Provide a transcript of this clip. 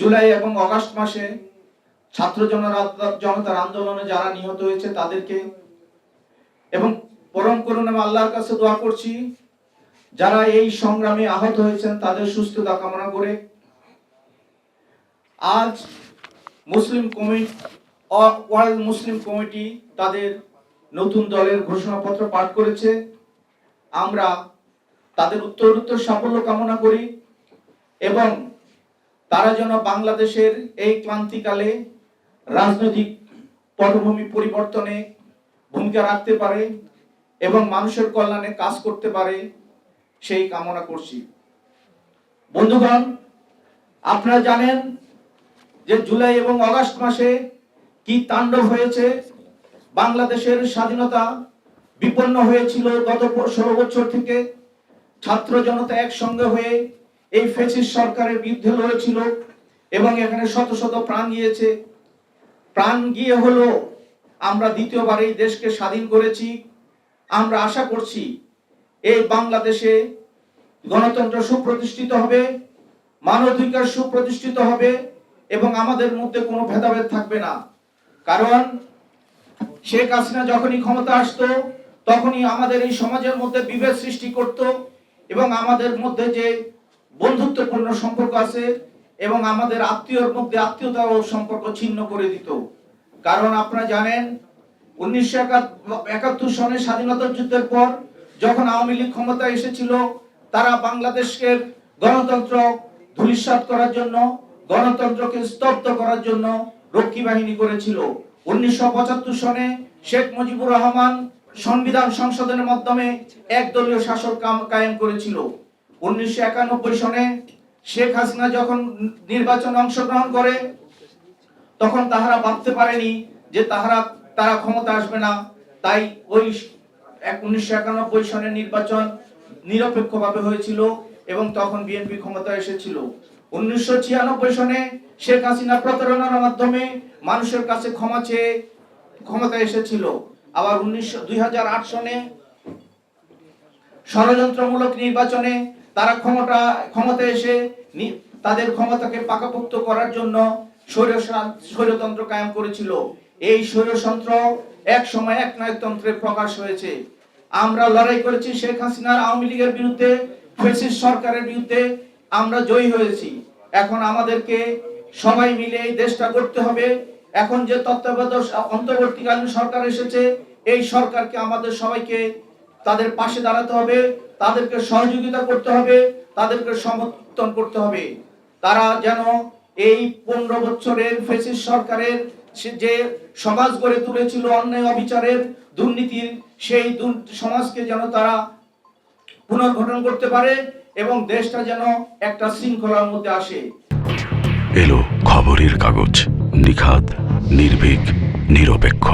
জুলাই এবং অগাস্ট মাসে ছাত্র জনতা- জনতার আন্দোলনে যারা নিহত হয়েছে তাদেরকে এবং পরম করুণা আল্লাহর কাছে দোয়া করছি, যারা এই সংগ্রামে আহত হয়েছেন তাদের সুস্থতা কামনা করে। আজ Muslim committee, world Muslim committee তাদের নতুন দলের ঘোষণাপত্র পাঠ করেছে। আমরা তাদের উত্তরোত্তর সাফল্য কামনা করি এবং তারা যেন বাংলাদেশের এই ক্লান্তিকালে রাজনৈতিক পটভূমি পরিবর্তনে ভূমিকা রাখতে পারে এবং মানুষের কল্যাণে কাজ করতে পারে, সেই কামনা করছি। বন্ধুগণ, আপনারা জানেন যে জুলাই এবং আগস্ট মাসে কি তাণ্ডব হয়েছে? বাংলাদেশের স্বাধীনতা বিপন্ন হয়েছিল গত ষোলো বছর থেকে। ছাত্র জনতা একসঙ্গে হয়ে এই ফেসিস সরকারের বিরুদ্ধে লড়েছিল এবং এখানে শত শত প্রাণ গিয়েছে। প্রাণ গিয়ে হলো, আমরা দ্বিতীয়বার এই দেশকে স্বাধীন করেছি। আমরা আশা করছি এই বাংলাদেশে গণতন্ত্র সুপ্রতিষ্ঠিত হবে, মানবাধিকার সুপ্রতিষ্ঠিত হবে এবং আমাদের মধ্যে কোনো ভেদাভেদ থাকবে না। কারণ শেখ হাসিনা যখনই ক্ষমতা আসতো, তখনই আমাদের এই সমাজের মধ্যে বিভেদ সৃষ্টি করত এবং আমাদের মধ্যে যে বন্ধুত্বপূর্ণ সম্পর্ক আছে এবং আমাদের আত্মীয়র মধ্যে আত্মীয়তা ও সম্পর্ক ছিন্ন করে দিত। কারণ আপনারা জানেন, উনিশশো একাত্তর সনে স্বাধীনতা যুদ্ধের পর যখন আওয়ামী লীগ ক্ষমতা এসেছিল, তারা বাংলাদেশের গণতন্ত্র ধূলিসাৎ করার জন্য, গণতন্ত্রকে স্তব্ধ করার জন্য রক্ষী বাহিনী করেছিল উনিশশো পঁচাত্তর সনে শেখ মুজিবুর রহমান সংবিধান সংশোধনের মাধ্যমে একদলীয় শাসক কায়েম করেছিল। উনিশশো একানব্বই সনে শেখ হাসিনা যখন নির্বাচনে অংশগ্রহণ করে, তখন তাহারা ভাবতে পারেনি যে তাহারা, তারা ক্ষমতা আসবে না। তাই ওই উনিশশো একানব্বই সনের নির্বাচন নিরপেক্ষভাবে হয়েছিল এবং তখন বিএনপি ক্ষমতা এসেছিল। উনিশশো ছিয়ানব্বই সনে শেখ হাসিনা প্রতারণার মাধ্যমে মানুষের কাছে ক্ষমা চেয়ে ক্ষমতা এসেছিল। আবার উনিশশো, দুই সনে ষড়যন্ত্রমূলক নির্বাচনে তারা ক্ষমতা ক্ষমতা এসে তাদের ক্ষমতাকে পাকাপোক্ত করার জন্য স্বৈরতন্ত্র কায়েম করেছিল। এই স্বৈরতন্ত্র এক সময় এক নায়কতন্ত্রের প্রকাশ হয়েছে। আমরা লড়াই করেছি শেখ হাসিনার আওয়ামী লীগের বিরুদ্ধে ফেসিস সরকারের বিরুদ্ধে আমরা জয়ী হয়েছি। এখন আমাদেরকে সবাই মিলে এই দেশটা করতে হবে। এখন যে তত্ত্বাবধায়ক, অন্তর্বর্তীকালীন সরকার এসেছে, এই সরকারকে আমাদের সবাইকে তাদের পাশে দাঁড়াতে হবে, তাদেরকে সহযোগিতা করতে হবে, তাদেরকে সমর্থন করতে হবে। তারা যেন এই পনেরো বছরের ফেসিস সরকারের যে সমাজ গড়ে তুলেছিল অন্যায় অবিচারের দুর্নীতির সেই সমাজকে যেন তারা পুনর্গঠন করতে পারে এবং দেশটা যেন একটা শৃঙ্খলার মধ্যে আসে। এলো খবরের কাগজ, নিখাদ, নির্ভীক, নিরপেক্ষ।